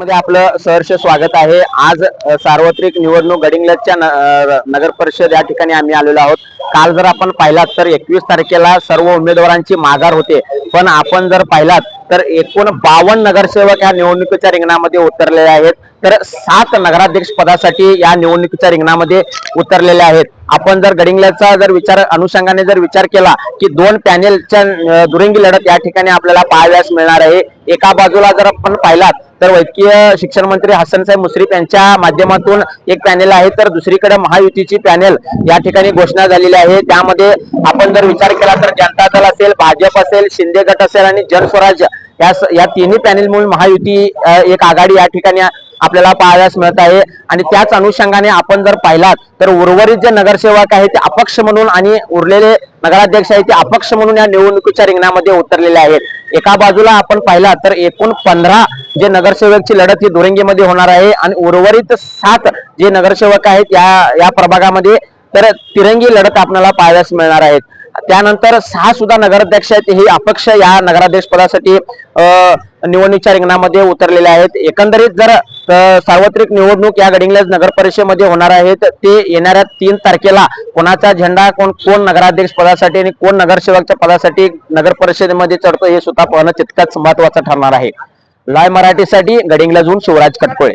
मध्ये आपलं सहर्ष स्वागत आहे. आज सार्वत्रिक निवडणूक गडिंग्लजच्या न- नगर परिषद या ठिकाणी आम्ही आलेलो आहोत. काल जर आपण पाहिलात तर एकवीस तारखेला सर्व उमेदवारांची माघार होते. पण आपण जर पाहिलात तर एकूण बावन्न नगरसेवक या निवडणुकीच्या रिंगणामध्ये उतरलेले आहेत. तर सात नगराध्यक्ष पदासाठी या निवडणुकीच्या रिंगणामध्ये उतरलेले आहेत. आपण जर गडिंगल्याचा जर विचार अनुषंगाने जर विचार केला की दोन पॅनेलच्या दुरंगी लढत या ठिकाणी आपल्याला पाहाव्यास मिळणार आहे. एका बाजूला जर आपण पाहिलात तर वैद्यकीय शिक्षण मंत्री हसन साहेब मुश्रीफ यांच्या माध्यमातून एक पॅनेल आहे तर दुसरीकडे महायुतीची पॅनेल या ठिकाणी घोषणा झालेली आहे. त्यामध्ये आपण जर विचार केला तर जनता दल असेल भाजप असेल शिंदे गट असेल आणि जनस्वराज्य या या तिन्ही पॅनेल म्हणून महायुती एक आघाडी या ठिकाणी आपल्याला पाहाव्यास मिळत आहे. आणि त्याच अनुषंगाने आपण जर पाहिलात तर उर्वरित जे नगरसेवक आहे ते अपक्ष म्हणून आणि उरलेले नगराध्यक्ष आहेत ते अपक्ष म्हणून या निवडणुकीच्या रिंगणामध्ये उतरलेले आहेत. एका बाजूला आपण पाहिला तर एकूण पंधरा जे नगरसेवकची लढत ही दुरंगीमध्ये होणार आहे आणि उर्वरित सात जे नगरसेवक आहेत या या प्रभागामध्ये तर तिरंगी लढत आपल्याला पाहायलाच मिळणार आहेत. त्यानंतर सहा सुद्धा नगराध्यक्ष आहेत. हे अपक्ष या नगराध्यक्ष पदासाठी निवडणुकीच्या रिंगणामध्ये उतरलेले आहेत. एकंदरीत जर सार्वत्रिक निवडणूक या गडिंगलेज नगर परिषदेमध्ये होणार आहेत ते येणाऱ्या तीन तारखेला कोणाचा झेंडा कोण कोण नगराध्यक्ष पदासाठी आणि कोण नगरसेवकच्या पदासाठी नगर परिषदेमध्ये चढतो हे सुद्धा पाहणं तितकंच महत्वाचं ठरणार आहे. लाय मराठीसाठी गडिंग्लजहून शिवराज कटकोळे.